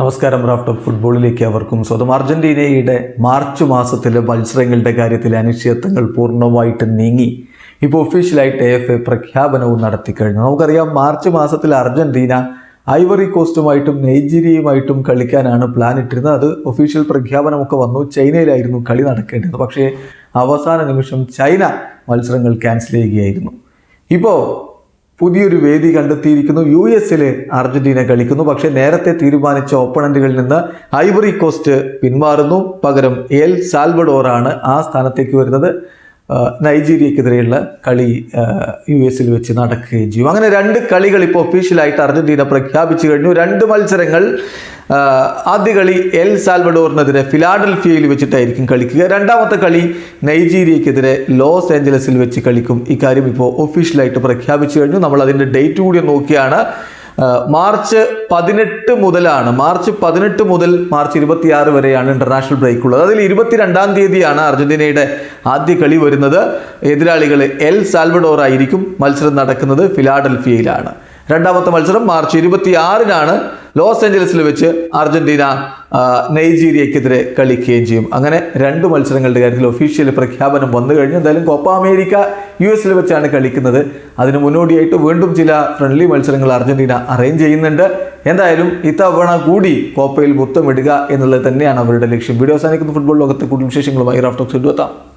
നമസ്കാരം raft of ഫുട്ബോളിലേക്ക് അവർക്കും സ്വന്തം. അർജന്റീനയുടെ മാർച്ച് മാസത്തിലെ മത്സരങ്ങളുടെ കാര്യത്തിലെ അനിശ്ചിതത്വങ്ങൾ പൂർണമായിട്ട് നീങ്ങി. ഇപ്പോൾ ഒഫീഷ്യലായിട്ട് എഫ് എ പ്രഖ്യാപനവും നടത്തി കഴിഞ്ഞു. നമുക്കറിയാം മാർച്ച് മാസത്തിൽ അർജന്റീന ഐവറി കോസ്റ്റുമായിട്ടും നൈജീരിയയുമായിട്ടും കളിക്കാനാണ് പ്ലാൻ ഇട്ടിരുന്നത്. അത് ഒഫീഷ്യൽ പ്രഖ്യാപനമൊക്കെ വന്നു. ചൈനയിലായിരുന്നു കളി നടക്കേണ്ടത്. പക്ഷേ അവസാന നിമിഷം ചൈന മത്സരങ്ങൾ ക്യാൻസൽ ചെയ്യുകയായിരുന്നു. ഇപ്പോൾ പുതിയൊരു വേദി കണ്ടെത്തിയിരിക്കുന്നു. യു എസിൽ അർജന്റീന കളിക്കുന്നു. പക്ഷേ നേരത്തെ തീരുമാനിച്ച ഓപ്പണന്റുകളിൽ നിന്ന് ഐവറി കോസ്റ്റ് പിന്മാറുന്നു. പകരം എൽ സാൽവഡോറാണ് ആ സ്ഥാനത്തേക്ക് വരുന്നത്. നൈജീരിയക്കെതിരെയുള്ള കളി യു എസിൽ വെച്ച് നടക്കുകയും ചെയ്യും. അങ്ങനെ രണ്ട് കളികൾ ഇപ്പോൾ ഒഫീഷ്യലായിട്ട് അർജന്റീന പ്രഖ്യാപിച്ചു കഴിഞ്ഞു. രണ്ട് മത്സരങ്ങൾ ആദ്യ കളി എൽ സാൽവഡോറിനെതിരെ ഫിലാഡൽഫിയയിൽ വെച്ചിട്ടായിരിക്കും കളിക്കുക. രണ്ടാമത്തെ കളി നൈജീരിയക്കെതിരെ ലോസ് ഏഞ്ചലസിൽ വെച്ച് കളിക്കും. ഇക്കാര്യം ഇപ്പോൾ ഒഫീഷ്യലായിട്ട് പ്രഖ്യാപിച്ചു കഴിഞ്ഞു. നമ്മൾ അതിന്റെ ഡേറ്റ് കൂടി നോക്കിയാണ്. മാർച്ച് പതിനെട്ട് മുതലാണ് മാർച്ച് പതിനെട്ട് മുതൽ മാർച്ച് ഇരുപത്തിയാറ് വരെയാണ് ഇന്റർനാഷണൽ ബ്രേക്ക് ഉള്ളത്. അതിൽ ഇരുപത്തിരണ്ടാം തീയതിയാണ് അർജന്റീനയുടെ ആദ്യ കളി വരുന്നത്. എതിരാളികൾ എൽ സാൽവഡോർ ആയിരിക്കും മത്സരം നടക്കുന്നത് ഫിലാഡൽഫിയയിലാണ്. രണ്ടാമത്തെ മത്സരം മാർച്ച് ഇരുപത്തിയാറിനാണ് ലോസ് ഏഞ്ചലസിൽ വെച്ച് അർജന്റീന നൈജീരിയക്കെതിരെ കളിക്കുകയും ചെയ്യും. അങ്ങനെ രണ്ട് മത്സരങ്ങളുടെ കാര്യത്തിൽ ഒഫീഷ്യൽ പ്രഖ്യാപനം വന്നു കഴിഞ്ഞു. എന്തായാലും കോപ്പ അമേരിക്ക യു എസിൽ വെച്ചാണ് കളിക്കുന്നത്. അതിന് മുന്നോടിയായിട്ട് വീണ്ടും ചില ഫ്രണ്ട്ലി മത്സരങ്ങൾ അർജന്റീന അറേഞ്ച് ചെയ്യുന്നുണ്ട്. എന്തായാലും ഇത്തവണ കൂടി കോപ്പയിൽ മുത്തമിടുക എന്നുള്ളത് തന്നെയാണ് അവരുടെ ലക്ഷ്യം. വീഡിയോ അവസാനിക്കുന്ന. ഫുട്ബോൾ ലോകത്തെ കൂടുതൽ വിശേഷങ്ങളുമായി റാഫ്റ്റോക്സ് എത്താം.